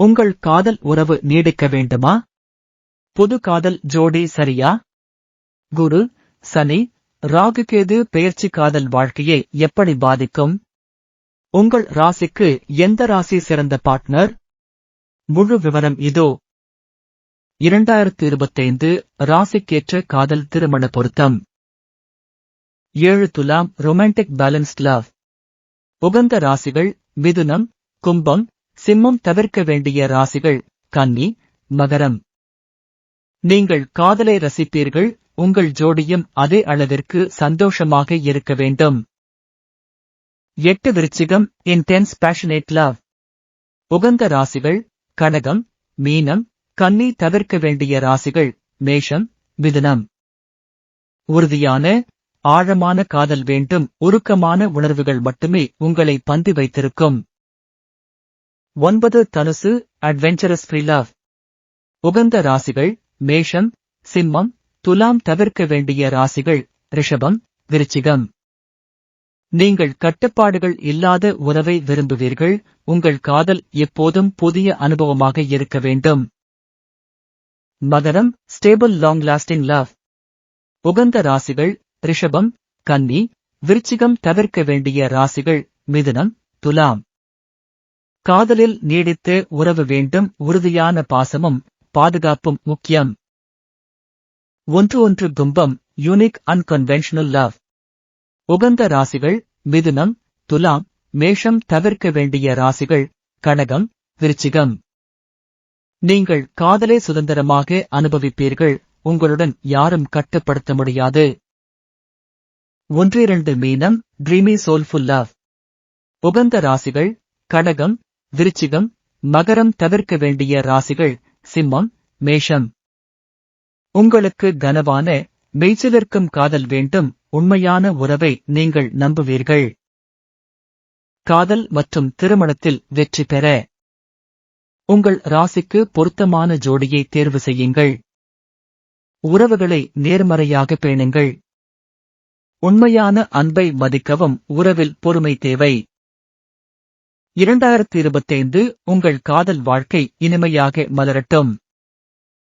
உங்கள் காதல் உறவு நீடிக்க வேண்டுமா? புது காதல் ஜோடி சரியா? குரு சனி ராகுகேது பெயர்ச்சி காதல் வாழ்க்கையை எப்படி பாதிக்கும்? உங்கள் ராசிக்கு எந்த ராசி சிறந்த பார்ட்னர்? முழு விவரம் இதோ. இரண்டாயிரத்து இருபத்தைந்து ராசிக்கேற்ற காதல் திருமண பொருத்தம். ஏழு துலாம் ரொமான்டிக் பேலன்ஸ்ட் லவ் உகந்த ராசிகள் மிதுனம் கும்பம் சிம்மம் தவிர்க்க வேண்டிய ராசிகள் கன்னி மகரம். நீங்கள் காதலை ரசிப்பீர்கள் உங்கள் ஜோடியும் அதே அளவிற்கு சந்தோஷமாக இருக்க வேண்டும். எட்டு விருச்சிகம் இன்டென்ஸ் பேஷனேட் லவ் உகந்த ராசிகள் கனகம் மீனம் கன்னி தவிர்க்க வேண்டிய ராசிகள் மேஷம் மிதுனம். உறுதியான ஆழமான காதல் வேண்டும் உருக்கமான உணர்வுகள் மட்டுமே உங்களை பந்து வைத்திருக்கும். ஒன்பது தனுசு அட்வென்ச்சரஸ் ஃப்ரீலாவ் உகந்த ராசிகள் மேஷம் சிம்மம் துலாம் தவிர்க்க வேண்டிய ராசிகள் ரிஷபம் விருச்சிகம். நீங்கள் கட்டுப்பாடுகள் இல்லாத உறவை விரும்புவீர்கள் உங்கள் காதல் எப்போதும் புதிய அனுபவமாக இருக்க வேண்டும். மகரம் ஸ்டேபிள் லாங் லாஸ்டிங் லவ் உகந்த ராசிகள் ரிஷபம் கன்னி விருச்சிகம் தவிர்க்க வேண்டிய ராசிகள் மிதுனம் துலாம். காதலில் நீடித்து உறவு வேண்டும் உறுதியான பாசமும் பாதுகாப்பும் முக்கியம். ஒன்று ஒன்று கும்பம் யூனிக் அன்கன்வென்ஷனல் லவ் உகந்த ராசிகள் மிதுனம் துலாம் மேஷம் தவிர்க்க வேண்டிய ராசிகள் கனகம் விருச்சிகம். நீங்கள் காதலை சுதந்திரமாக அனுபவிப்பீர்கள் உங்களுடன் யாரும் கட்டுப்படுத்த முடியாது. ஒன்றிரண்டு மீனம் ட்ரீமி சோல்ஃபுல் லவ் உகந்த ராசிகள் கடகம் விருச்சிகம் மகரம் தவிர்க்க வேண்டிய ராசிகள் சிம்மம் மேஷம். உங்களுக்கு கனவான மெய்சிலிருக்கும் காதல் வேண்டும் உண்மையான உறவை நீங்கள் நம்புவீர்கள். காதல் மற்றும் திருமணத்தில் வெற்றி பெற. உங்கள் ராசிக்கு பொருத்தமான ஜோடியை தேர்வு செய்யுங்கள். உறவுகளை நேர்மறையாக பேணுங்கள். உண்மையான அன்பை மதிக்கவும் உறவில் பொறுமை தேவை. இரண்டாயிரத்தி இருபத்தைந்து உங்கள் காதல் வாழ்க்கை இனிமையாக மலரட்டும்.